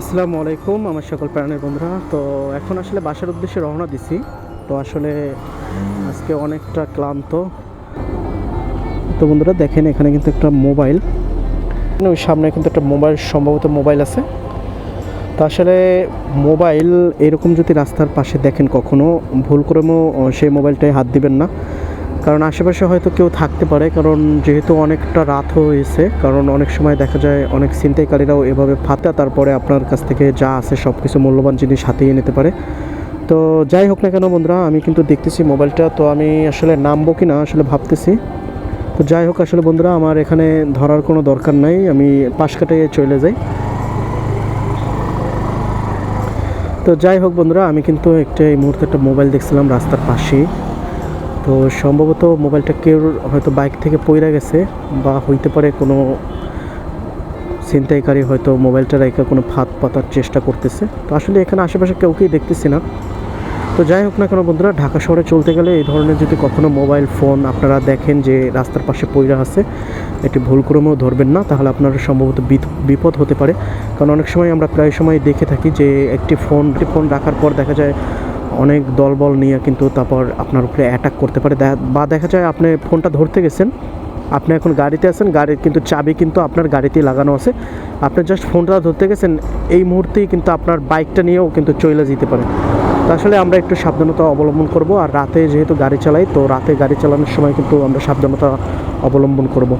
আসসালামু আলাইকুম, আমার সকল প্রাণের বন্ধুরা। তো এখন আসলে বাসার উদ্দেশ্যে রওনা দিছি। তো আসলে আজকে অনেকটা ক্লান্ত। তো বন্ধুরা, দেখেন এখানে কিন্তু একটা মোবাইল। ওই সামনে কিন্তু একটা মোবাইল, সম্ভবত মোবাইল আছে। তো আসলে মোবাইল এরকম যদি রাস্তার পাশে দেখেন কখনো, ভুল করেও সেই মোবাইলটায় হাত দিবেন না। কারণ আশেপাশে হয়তো কেউ থাকতে পারে, কারণ যেহেতু অনেকটা রাত হয়েছে, কারণ অনেক সময় দেখা যায় অনেক ছিনতাইকারীরাও এভাবে ফাতা তারপরে আপনার কাছ থেকে যা আছে সব কিছু মূল্যবান জিনিস হাতিয়ে নিতে পারে। তো যাই হোক না কেন বন্ধুরা, আমি কিন্তু দেখতেছি মোবাইলটা, তো আমি আসলে নামবো কি না আসলে ভাবতেছি। তো যাই হোক আসলে বন্ধুরা, আমার এখানে ধরার কোনো দরকার নাই, আমি পাশ কাটিয়ে চলে যাই। তো যাই হোক বন্ধুরা, আমি কিন্তু একটা এই মুহূর্তে একটা মোবাইল দেখছিলাম রাস্তার পাশেই। তো সম্ভবত মোবাইলটা কেউ হয়তো বাইক থেকে পইরা গেছে বা হইতে পারে কোনো ছিনতাইকারী হয়তো মোবাইলটা রেখে কোনো ফাঁদ পাতার চেষ্টা করতেছে। তো আসলে এখানে আশেপাশে কেউকেই দেখতেছি না। তো যাই হোক না কেন বন্ধুরা, ঢাকা শহরে চলতে গেলে এই ধরনের যদি কখনো মোবাইল ফোন আপনারা দেখেন যে রাস্তার পাশে পইরা আছে, এটি ভুল ক্রমেও ধরবেন না। তাহলে আপনার সম্ভবত বিপদ হতে পারে। কারণ অনেক সময় আমরা প্রায় সময় দেখে থাকি যে একটি ফোন একটি ফোন রাখার পর দেখা যায় অনেক দলবল নিয়ে কিন্তু তারপর আপনার উপরে অ্যাটাক করতে পারে। বা দেখা যায় আপনি ফোনটা ধরতে গেছেন, আপনি এখন গাড়িতে আছেন, গাড়ির কিন্তু চাবি কিন্তু আপনার গাড়িতেই লাগানো আছে। আপনি জাস্ট ফোনটা ধরতে গেছেন, এই মুহূর্তেই কিন্তু আপনার বাইকটা নিয়েও কিন্তু চলে যেতে পারে। তো আসলে আমরা একটু সাবধানতা অবলম্বন করব, আর রাতে যেহেতু গাড়ি চালাই, তো রাতে গাড়ি চালানোর সময় কিন্তু আমরা সাবধানতা অবলম্বন করব।